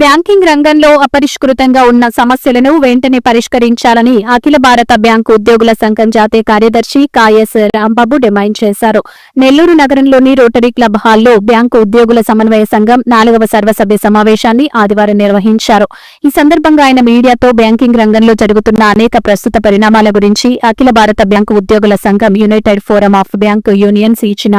Banking రంగంలో అపరిష్కృతంగా ఉన్న సమస్యలను వెంటనే పరిష్కరించాలని అఖిల భారత బ్యాంకు ఉద్యోగుల సంఘం జాతీయ కార్యదర్శి కాయస్ రాంబాబు డిమాండ్ చేశారు. నెల్లూరు నగరంలోని రోటరీ క్లబ్ హాల్లో బ్యాంకు ఉద్యోగుల సమన్వయ సంఘం నాలుగవ సర్వసభ్య సమావేశాన్ని ఆదివారం నిర్వహించారు. ఈ సందర్భంగా ఆయన మీడియాతో బ్యాంకింగ్ రంగంలో జరుగుతున్న అనేక ప్రస్తుత పరిణామాల గురించి అఖిల భారత బ్యాంకు ఉద్యోగుల సంఘం united forum of bank unions ఇచ్చిన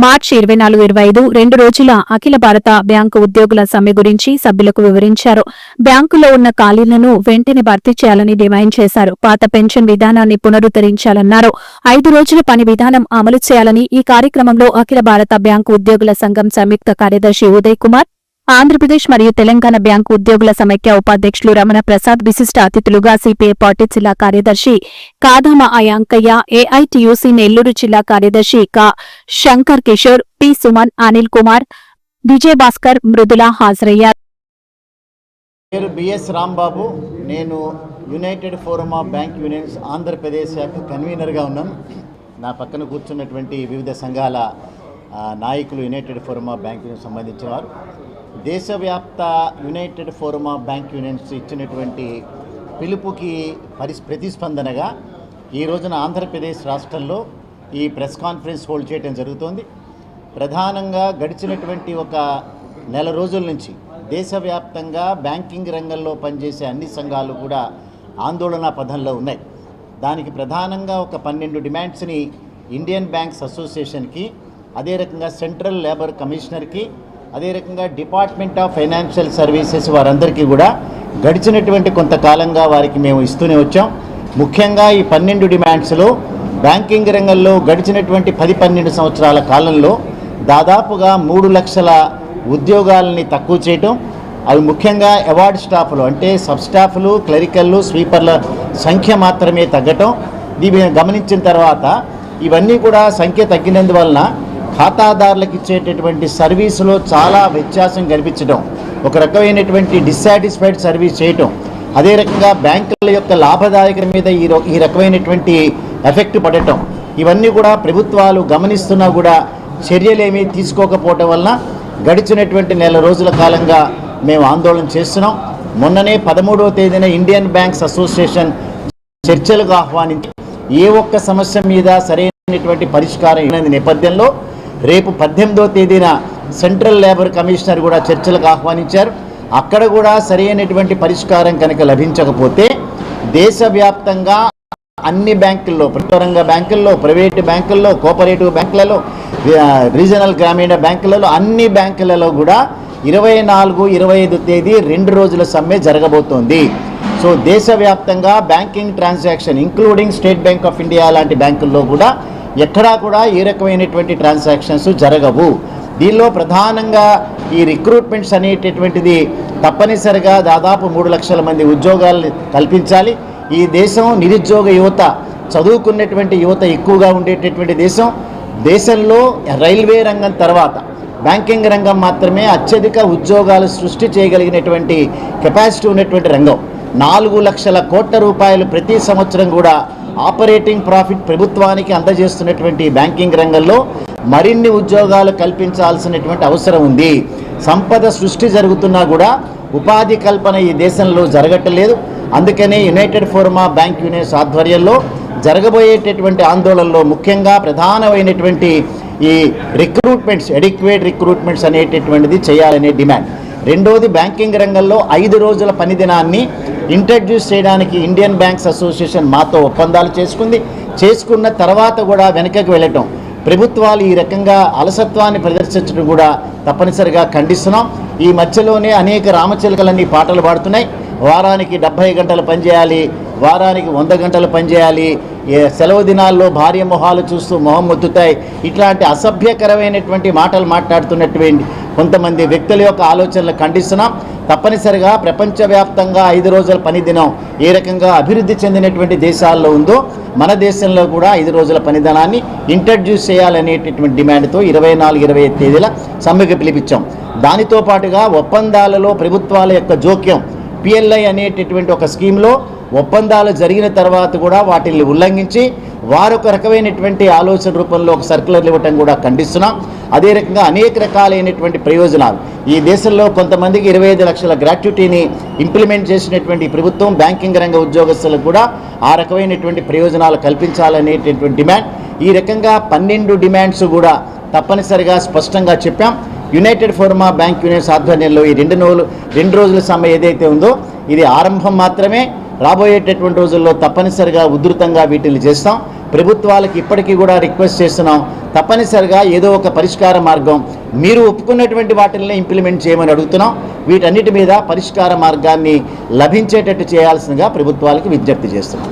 మార్చి ఇరవై నాలుగు ఇరవై ఐదు రెండు రోజుల అఖిల భారత బ్యాంకు ఉద్యోగుల సమ్మె గురించి సభ్యులకు వివరించారు. బ్యాంకులో ఉన్న ఖాళీలను వెంటనే భర్తీ చేయాలని డిమాండ్ చేశారు. పాత పెన్షన్ విధానాన్ని పునరుద్ధరించాలన్నారు. ఐదు రోజుల పని విధానం అమలు చేయాలని ఈ కార్యక్రమంలో అఖిల భారత బ్యాంకు ఉద్యోగుల సంఘం సంయుక్త కార్యదర్శి ఉదయ్ కుమార్ ఆంధ్రప్రదేశ్ మరియు తెలంగాణ బ్యాంకు ఉద్యోగుల సమైక్య ఉపాధ్యక్షులు రమణ ప్రసాద్ విశిష్ట అతిథులుగా సిపిఐ పార్టీ జిల్లా కార్యదర్శి కాదామ అయాంకయ్య ఏఐటియుసి నెల్లూరు జిల్లా కార్యదర్శి కా శంకర్ కిషోర్ పి సుమన్ అనిల్ కుమార్ విజయ్ భాస్కర్ మృదుల హాజరయ్యారు. పేరు బిఎస్ రాంబాబు. నేను united forum of bank unions Andhra Pradesh శాఖ కన్వీనర్గా ఉన్నాను నా పక్కన కూర్చున్నటువంటి వివిధ సంఘాల నాయకులు యునైటెడ్ ఫోరం ఆఫ్ బ్యాంక్ సంబంధించిన వారు దేశవ్యాప్త united forum of bank unions ఇచ్చినటువంటి పిలుపుకి పరిస్ ప్రతిస్పందనగా ఈ రోజున ఆంధ్రప్రదేశ్ రాష్ట్రంలో ఈ ప్రెస్ కాన్ఫరెన్స్ హోల్డ్ చేయడం జరుగుతోంది. ప్రధానంగా గడిచినటువంటి ఒక నెల రోజుల నుంచి దేశవ్యాప్తంగా బ్యాంకింగ్ రంగంలో పనిచేసే అన్ని సంఘాలు కూడా ఆందోళన పథంలో ఉన్నాయి. దానికి ప్రధానంగా ఒక పన్నెండు డిమాండ్స్ని ఇండియన్ బ్యాంక్స్ అసోసియేషన్కి అదే రకంగా సెంట్రల్ లేబర్ కమిషనర్కి అదే రకంగా డిపార్ట్మెంట్ ఆఫ్ ఫైనాన్షియల్ సర్వీసెస్ వారందరికీ కూడా గడిచినటువంటి కొంతకాలంగా వారికి మేము ఇస్తూనే వచ్చాం. ముఖ్యంగా ఈ పన్నెండు డిమాండ్స్లో బ్యాంకింగ్ రంగంలో గడిచినటువంటి పది పన్నెండు సంవత్సరాల కాలంలో దాదాపుగా మూడు లక్షల ఉద్యోగాలని తక్కువ చేయటం అవి ముఖ్యంగా అవార్డ్ స్టాఫ్లు అంటే సబ్ స్టాఫ్లు క్లరికల్లు స్వీపర్ల సంఖ్య మాత్రమే తగ్గటం. దీన్ని గమనించిన తర్వాత ఇవన్నీ కూడా సంఖ్య తగ్గినందువలన ఖాతాదారులకు ఇచ్చేటటువంటి సర్వీసులో చాలా వ్యత్యాసం కనిపించడం ఒక రకమైనటువంటి డిస్సాటిస్ఫైడ్ సర్వీస్ చేయటం అదే రకంగా బ్యాంకుల యొక్క లాభదాయకత మీద ఈ రో- ఈ రకమైనటువంటి ఎఫెక్ట్ పడటం. ఇవన్నీ కూడా ప్రభుత్వాలు గమనిస్తున్నా కూడా చర్యలేమీ తీసుకోకపోవటం వలన గడిచినటువంటి నెల రోజుల కాలంగా మేము ఆందోళన చేస్తున్నాం. మొన్ననే పదమూడవ తేదీన ఇండియన్ బ్యాంక్స్ అసోసియేషన్ చర్చలకు ఆహ్వానించి ఏ ఒక్క సమస్య మీద సరైనటువంటి పరిష్కారం నేపథ్యంలో రేపు పద్దెనిమిదవ తేదీన సెంట్రల్ లేబర్ కమిషనర్ కూడా చర్చలకు ఆహ్వానించారు. అక్కడ కూడా సరైనటువంటి పరిష్కారం కనుక లభించకపోతే దేశవ్యాప్తంగా అన్ని బ్యాంకుల్లో ప్రభుత్వ రంగ బ్యాంకుల్లో ప్రైవేటు బ్యాంకుల్లో కోఆపరేటివ్ బ్యాంకులలో రీజనల్ గ్రామీణ బ్యాంకులలో అన్ని బ్యాంకులలో కూడా ఇరవై నాలుగు ఇరవై ఐదు తేదీ రెండు రోజుల సమ్మె జరగబోతోంది. సో దేశవ్యాప్తంగా banking transaction including State Bank of India లాంటి బ్యాంకుల్లో కూడా ఎక్కడా కూడా ఏ రకమైనటువంటి ట్రాన్సాక్షన్స్ జరగవు. దీనిలో ప్రధానంగా ఈ రిక్రూట్మెంట్స్ అనేటటువంటిది తప్పనిసరిగా దాదాపు మూడు లక్షల మంది ఉద్యోగాలు కల్పించాలి. ఈ దేశం నిరుద్యోగ యువత చదువుకున్నటువంటి యువత ఎక్కువగా ఉండేటటువంటి దేశం. దేశంలో రైల్వే రంగం తర్వాత బ్యాంకింగ్ రంగం మాత్రమే అత్యధిక ఉద్యోగాలు సృష్టి చేయగలిగినటువంటి కెపాసిటీ ఉన్నటువంటి రంగం. నాలుగు లక్షల కోట్ల రూపాయలు ప్రతి సంవత్సరం కూడా ఆపరేటింగ్ ప్రాఫిట్ ప్రభుత్వానికి అందజేస్తున్నటువంటి బ్యాంకింగ్ రంగంలో మరిన్ని ఉద్యోగాలు కల్పించాల్సినటువంటి అవసరం ఉంది. సంపద సృష్టి జరుగుతున్నా కూడా ఉపాధి కల్పన ఈ దేశంలో జరగట్లేదు. అందుకనే యునైటెడ్ ఫోర్మా బ్యాంక్ యూనియన్స్ ఆధ్వర్యంలో జరగబోయేటటువంటి ఆందోళనలో ముఖ్యంగా ప్రధానమైనటువంటి ఈ రిక్రూట్మెంట్స్ ఎడిక్వేట్ రిక్రూట్మెంట్స్ అనేటటువంటిది చేయాలనే డిమాండ్. రెండోది బ్యాంకింగ్ రంగంలో ఐదు రోజుల పని దినాన్ని ఇంట్రడ్యూస్ చేయడానికి ఇండియన్ బ్యాంక్స్ అసోసియేషన్ మాతో ఒప్పందాలు చేసుకుంది. చేసుకున్న తర్వాత కూడా వెనకకి వెళ్ళటం. ప్రభుత్వాలు ఈ రకంగా అలసత్వాన్ని ప్రదర్శించడం కూడా తప్పనిసరిగా ఖండిస్తున్నాం. ఈ మధ్యలోనే అనేక రామచిలకలన్నీ పాటలు పాడుతున్నాయి. వారానికి డెబ్భై గంటలు పనిచేయాలి. వారానికి వంద గంటలు పనిచేయాలి. సెలవు దినాల్లో భార్య మొహాలు చూస్తూ మొహం మొత్తుతాయి. ఇట్లాంటి అసభ్యకరమైనటువంటి మాటలు మాట్లాడుతున్నటువంటి కొంతమంది వ్యక్తుల యొక్క ఆలోచనలు ఖండిస్తున్నాం. తప్పనిసరిగా ప్రపంచవ్యాప్తంగా ఐదు రోజుల పని దినం ఏ రకంగా అభివృద్ధి చెందినటువంటి దేశాల్లో ఉందో మన దేశంలో కూడా ఐదు రోజుల పని దినాన్ని ఇంట్రడ్యూస్ చేయాలనేటటువంటి డిమాండ్తో ఇరవై నాలుగు ఇరవై ఐదు తేదీల సమ్మెకు పిలిపించాం. దానితో పాటుగా ఒప్పందాలలో ప్రభుత్వాల యొక్క జోక్యం పిఎల్ఐ అనేటటువంటి ఒక స్కీమ్లో ఒప్పందాలు జరిగిన తర్వాత కూడా వాటిని ఉల్లంఘించి వారు ఒక రకమైనటువంటి ఆలోచన రూపంలో ఒక సర్కులర్లు ఇవ్వటం కూడా ఖండిస్తున్నాం. అదే రకంగా అనేక రకాలైనటువంటి ప్రయోజనాలు. ఈ దేశంలో కొంతమందికి ఇరవై ఐదు లక్షల గ్రాట్యుటీని ఇంప్లిమెంట్ చేసినటువంటి ప్రభుత్వం బ్యాంకింగ్ రంగ ఉద్యోగస్తులకు కూడా ఆ రకమైనటువంటి ప్రయోజనాలు కల్పించాలనేటటువంటి డిమాండ్. ఈ రకంగా పన్నెండు డిమాండ్స్ కూడా తప్పనిసరిగా స్పష్టంగా చెప్పాం. యునైటెడ్ ఫోర్మా బ్యాంక్ యూనియన్స్ ఆధ్వర్యంలో ఈ రెండు రోజులు రెండు రోజుల సమయం ఏదైతే ఉందో ఇది ఆరంభం మాత్రమే. రాబోయేటటువంటి రోజుల్లో తప్పనిసరిగా ఉధృతంగా వీటిని చేస్తాం. ప్రభుత్వాలకు ఇప్పటికీ కూడా రిక్వెస్ట్ చేస్తున్నాం. తప్పనిసరిగా ఏదో ఒక పరిష్కార మార్గం. మీరు ఒప్పుకున్నటువంటి వాటిల్ని ఇంప్లిమెంట్ చేయమని అడుగుతున్నాం. వీటన్నిటి మీద పరిష్కార మార్గాన్ని లభించేటట్టు చేయాల్సిందిగా ప్రభుత్వాలకు విజ్ఞప్తి చేస్తున్నాం.